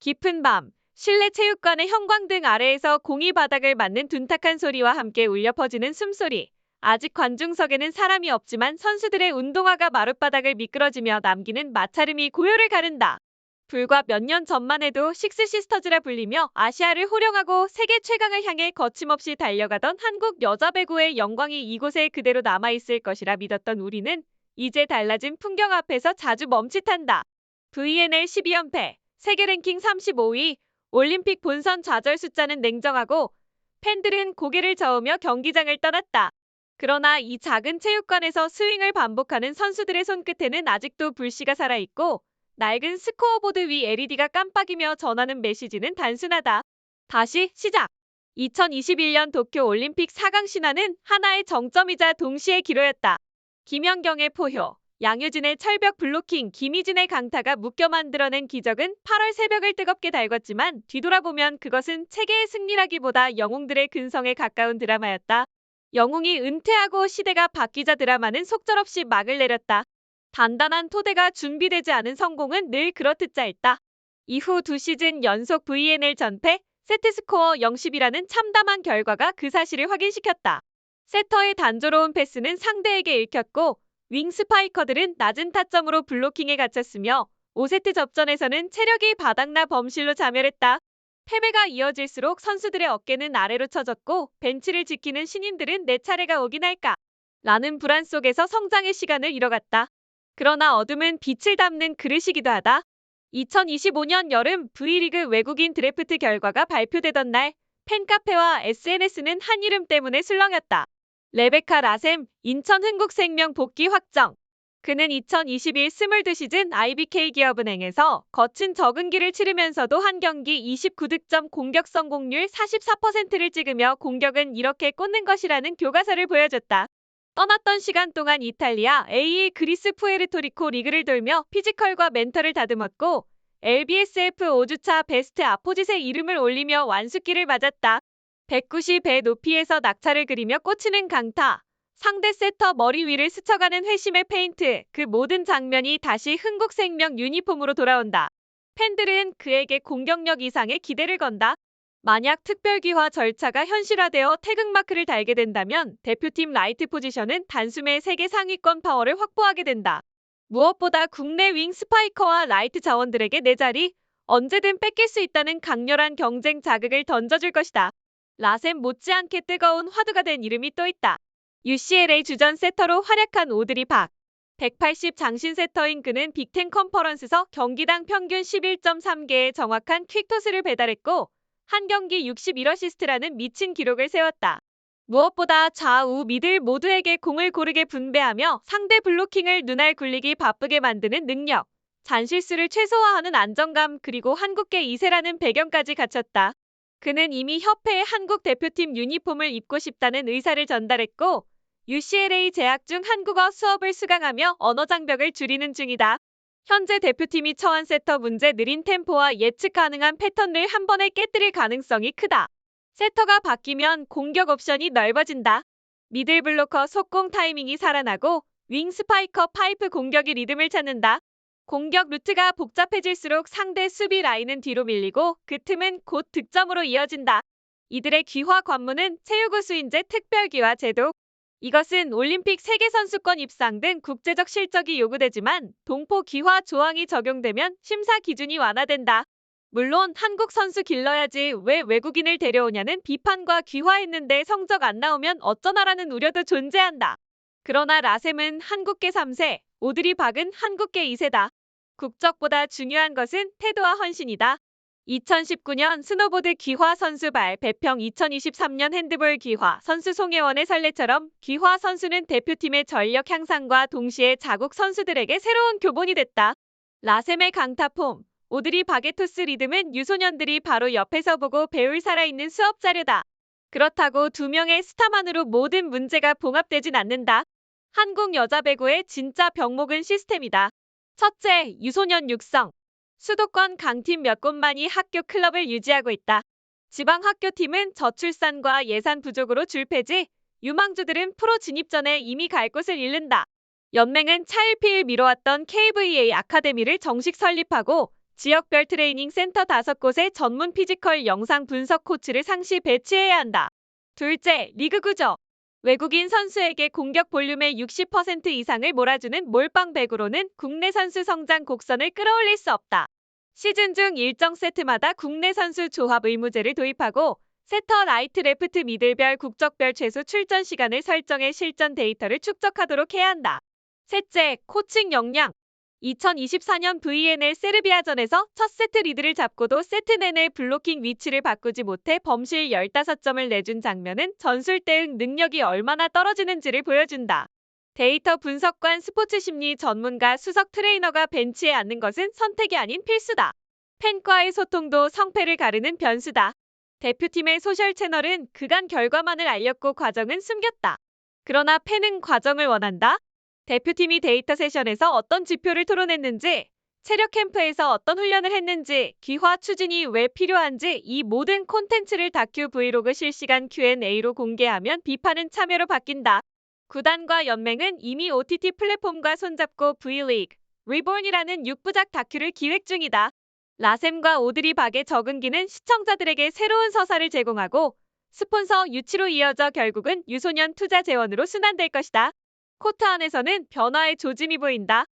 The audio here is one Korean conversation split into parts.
깊은 밤, 실내 체육관의 형광등 아래에서 공이 바닥을 맞는 둔탁한 소리와 함께 울려 퍼지는 숨소리. 아직 관중석에는 사람이 없지만 선수들의 운동화가 마룻바닥을 미끄러지며 남기는 마찰음이 고요를 가른다. 불과 몇 년 전만 해도 식스 시스터즈라 불리며 아시아를 호령하고 세계 최강을 향해 거침없이 달려가던 한국 여자 배구의 영광이 이곳에 그대로 남아있을 것이라 믿었던 우리는 이제 달라진 풍경 앞에서 자주 멈칫한다. VNL 12연패, 세계 랭킹 35위, 올림픽 본선 좌절 숫자는 냉정하고 팬들은 고개를 저으며 경기장을 떠났다. 그러나 이 작은 체육관에서 스윙을 반복하는 선수들의 손끝에는 아직도 불씨가 살아있고 낡은 스코어보드 위 LED가 깜빡이며 전하는 메시지는 단순하다. 다시 시작! 2021년 도쿄 올림픽 4강 신화는 하나의 정점이자 동시의 기로였다. 김연경의 포효, 양효진의 철벽 블로킹, 김희진의 강타가 묶여 만들어낸 기적은 8월 새벽을 뜨겁게 달궜지만 뒤돌아보면 그것은 체계의 승리라기보다 영웅들의 근성에 가까운 드라마였다. 영웅이 은퇴하고 시대가 바뀌자 드라마는 속절없이 막을 내렸다. 단단한 토대가 준비되지 않은 성공은 늘 그렇듯 짧다. 이후 두 시즌 연속 VNL 전패, 세트스코어 0-10이라는 참담한 결과가 그 사실을 확인시켰다. 세터의 단조로운 패스는 상대에게 읽혔고 윙 스파이커들은 낮은 타점으로 블로킹에 갇혔으며 5세트 접전에서는 체력이 바닥나 범실로 자멸했다. 패배가 이어질수록 선수들의 어깨는 아래로 처졌고 벤치를 지키는 신인들은 내 차례가 오긴 할까? 라는 불안 속에서 성장의 시간을 잃어갔다. 그러나 어둠은 빛을 담는 그릇이기도 하다. 2025년 여름 V리그 외국인 드래프트 결과가 발표되던 날 팬카페와 SNS는 한 이름 때문에 술렁였다. 레베카 라셈 인천 흥국생명 복귀 확정. 그는 2021 22 시즌 IBK 기업은행에서 거친 적응기를 치르면서도 한 경기 29득점 공격 성공률 44%를 찍으며 공격은 이렇게 꽂는 것이라는 교과서를 보여줬다. 떠났던 시간 동안 이탈리아 A1 그리스 푸에르토리코 리그를 돌며 피지컬과 멘탈을 다듬었고 LBSF 5주차 베스트 아포짓의 이름을 올리며 완숙기를 맞았다. 190배 높이에서 낙차를 그리며 꽂히는 강타. 상대 세터 머리 위를 스쳐가는 회심의 페인트. 그 모든 장면이 다시 흥국생명 유니폼으로 돌아온다. 팬들은 그에게 공격력 이상의 기대를 건다. 만약 특별기화 절차가 현실화되어 태극마크를 달게 된다면 대표팀 라이트 포지션은 단숨에 세계 상위권 파워를 확보하게 된다. 무엇보다 국내 윙 스파이커와 라이트 자원들에게 내 자리 언제든 뺏길 수 있다는 강렬한 경쟁 자극을 던져줄 것이다. 라셈 못지않게 뜨거운 화두가 된 이름이 또 있다. UCLA 주전 세터로 활약한 오드리 박. 180 장신 세터인 그는 빅텐 컨퍼런스에서 경기당 평균 11.3개의 정확한 퀵토스를 배달했고 한 경기 61어시스트라는 미친 기록을 세웠다. 무엇보다 좌우 미들 모두에게 공을 고르게 분배하며 상대 블로킹을 눈알 굴리기 바쁘게 만드는 능력, 잔실수를 최소화하는 안정감 그리고 한국계 2세라는 배경까지 갖췄다. 그는 이미 협회에 한국 대표팀 유니폼을 입고 싶다는 의사를 전달했고 UCLA 재학 중 한국어 수업을 수강하며 언어 장벽을 줄이는 중이다. 현재 대표팀이 처한 세터 문제 느린 템포와 예측 가능한 패턴을 한 번에 깨뜨릴 가능성이 크다. 세터가 바뀌면 공격 옵션이 넓어진다. 미들 블로커 속공 타이밍이 살아나고 윙 스파이커 파이프 공격이 리듬을 찾는다. 공격 루트가 복잡해질수록 상대 수비 라인은 뒤로 밀리고 그 틈은 곧 득점으로 이어진다. 이들의 귀화 관문은 체육우수인제 특별귀화 제도, 이것은 올림픽 세계선수권 입상 등 국제적 실적이 요구되지만 동포 기화 조항이 적용되면 심사 기준이 완화된다. 물론 한국 선수 길러야지 왜 외국인을 데려오냐는 비판과 귀화했는데 성적 안 나오면 어쩌나라는 우려도 존재한다. 그러나 라셈은 한국계 3세, 오드리 박은 한국계 2세다. 국적보다 중요한 것은 태도와 헌신이다. 2019년 스노보드 기화 선수발 배평 2023년 핸드볼 기화 선수 송혜원의 설레처럼 기화 선수는 대표팀의 전력 향상과 동시에 자국 선수들에게 새로운 교본이 됐다. 라셈의 강타폼, 오드리 바게토스 리듬은 유소년들이 바로 옆에서 보고 배울 살아있는 수업 자료다. 그렇다고 두 명의 스타만으로 모든 문제가 봉합되진 않는다. 한국 여자 배구의 진짜 병목은 시스템이다. 첫째, 유소년 육성. 수도권 강팀 몇 곳만이 학교 클럽을 유지하고 있다. 지방 학교팀은 저출산과 예산 부족으로 줄패지, 유망주들은 프로 진입 전에 이미 갈 곳을 잃는다. 연맹은 차일피일 미뤄왔던 KVA 아카데미를 정식 설립하고 지역별 트레이닝 센터 5곳에 전문 피지컬 영상 분석 코치를 상시 배치해야 한다. 둘째, 리그 구조. 외국인 선수에게 공격 볼륨의 60% 이상을 몰아주는 몰빵 배구로는 국내 선수 성장 곡선을 끌어올릴 수 없다. 시즌 중 일정 세트마다 국내 선수 조합 의무제를 도입하고 세터 라이트 레프트 미들별 국적별 최소 출전 시간을 설정해 실전 데이터를 축적하도록 해야 한다. 셋째, 코칭 역량. 2024년 VNL 세르비아전에서 첫 세트 리드를 잡고도 세트 내내 블로킹 위치를 바꾸지 못해 범실 15점을 내준 장면은 전술 대응 능력이 얼마나 떨어지는지를 보여준다. 데이터 분석관 스포츠 심리 전문가 수석 트레이너가 벤치에 앉는 것은 선택이 아닌 필수다. 팬과의 소통도 성패를 가르는 변수다. 대표팀의 소셜 채널은 그간 결과만을 알렸고 과정은 숨겼다. 그러나 팬은 과정을 원한다. 대표팀이 데이터 세션에서 어떤 지표를 토론했는지, 체력 캠프에서 어떤 훈련을 했는지, 귀화 추진이 왜 필요한지 이 모든 콘텐츠를 다큐 브이로그 실시간 Q&A로 공개하면 비판은 참여로 바뀐다. 구단과 연맹은 이미 OTT 플랫폼과 손잡고 V리그, 리본이라는 6부작 다큐를 기획 중이다. 라셈과 오드리 박의 적응기는 시청자들에게 새로운 서사를 제공하고 스폰서 유치로 이어져 결국은 유소년 투자 재원으로 순환될 것이다. 코트 안에서는 변화의 조짐이 보인다.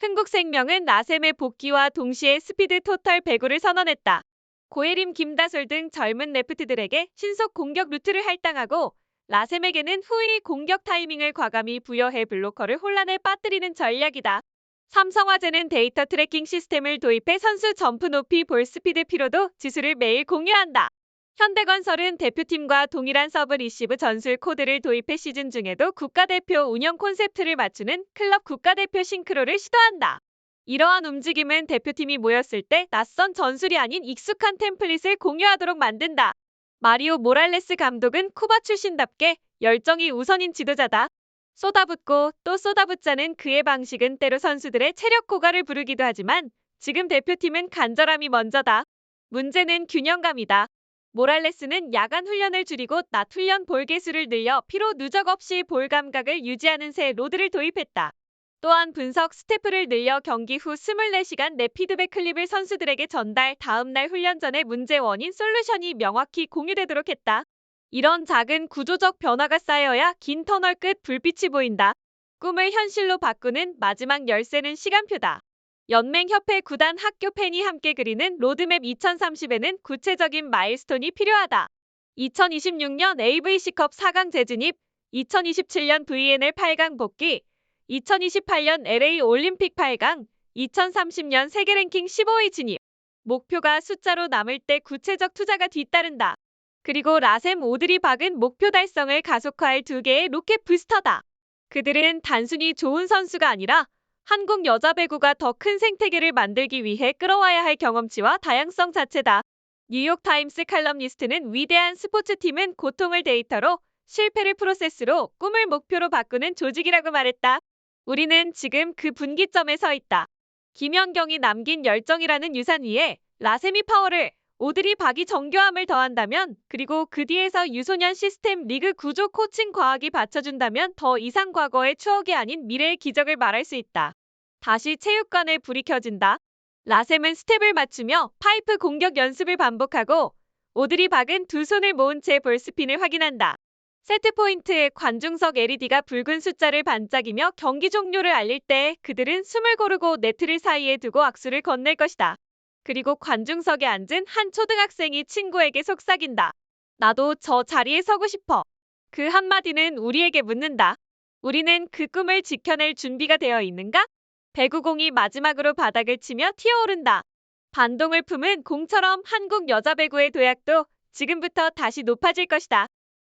흥국생명은 라셈의 복귀와 동시에 스피드 토탈 배구를 선언했다. 고예림 김다솔 등 젊은 레프트들에게 신속 공격 루트를 할당하고 라셈에게는 후위 공격 타이밍을 과감히 부여해 블로커를 혼란에 빠뜨리는 전략이다. 삼성화재는 데이터 트래킹 시스템을 도입해 선수 점프 높이 볼 스피드 피로도 지수를 매일 공유한다. 현대건설은 대표팀과 동일한 서브 리시브 전술 코드를 도입해 시즌 중에도 국가대표 운영 콘셉트를 맞추는 클럽 국가대표 싱크로를 시도한다. 이러한 움직임은 대표팀이 모였을 때 낯선 전술이 아닌 익숙한 템플릿을 공유하도록 만든다. 마리오 모랄레스 감독은 쿠바 출신답게 열정이 우선인 지도자다. 쏟아붓고 또 쏟아붓자는 그의 방식은 때로 선수들의 체력 고갈을 부르기도 하지만 지금 대표팀은 간절함이 먼저다. 문제는 균형감이다. 모랄레스는 야간 훈련을 줄이고 낮 훈련 볼 개수를 늘려 피로 누적 없이 볼 감각을 유지하는 새 로드를 도입했다. 또한 분석 스태프를 늘려 경기 후 24시간 내 피드백 클립을 선수들에게 전달 다음날 훈련 전에 문제 원인 솔루션이 명확히 공유되도록 했다. 이런 작은 구조적 변화가 쌓여야 긴 터널 끝 불빛이 보인다. 꿈을 현실로 바꾸는 마지막 열쇠는 시간표다. 연맹협회 구단 학교 팬이 함께 그리는 로드맵 2030에는 구체적인 마일스톤이 필요하다. 2026년 AVC컵 4강 재진입, 2027년 VNL 8강 복귀, 2028년 LA 올림픽 8강, 2030년 세계 랭킹 15위 진입. 목표가 숫자로 남을 때 구체적 투자가 뒤따른다. 그리고 라셈 오드리 박은 목표 달성을 가속화할 두 개의 로켓 부스터다. 그들은 단순히 좋은 선수가 아니라 한국 여자 배구가 더 큰 생태계를 만들기 위해 끌어와야 할 경험치와 다양성 자체다. 뉴욕타임스 칼럼니스트는 위대한 스포츠팀은 고통을 데이터로 실패를 프로세스로 꿈을 목표로 바꾸는 조직이라고 말했다. 우리는 지금 그 분기점에 서 있다. 김연경이 남긴 열정이라는 유산 위에 라세미 파워를 오드리 박이 정교함을 더한다면 그리고 그 뒤에서 유소년 시스템 리그 구조 코칭 과학이 받쳐준다면 더 이상 과거의 추억이 아닌 미래의 기적을 말할 수 있다. 다시 체육관에 불이 켜진다. 라셈은 스텝을 맞추며 파이프 공격 연습을 반복하고 오드리 박은 두 손을 모은 채 볼스핀을 확인한다. 세트 포인트에 관중석 LED가 붉은 숫자를 반짝이며 경기 종료를 알릴 때 그들은 숨을 고르고 네트를 사이에 두고 악수를 건넬 것이다. 그리고 관중석에 앉은 한 초등학생이 친구에게 속삭인다. 나도 저 자리에 서고 싶어. 그 한마디는 우리에게 묻는다. 우리는 그 꿈을 지켜낼 준비가 되어 있는가? 배구공이 마지막으로 바닥을 치며 튀어오른다. 반동을 품은 공처럼 한국 여자 배구의 도약도 지금부터 다시 높아질 것이다.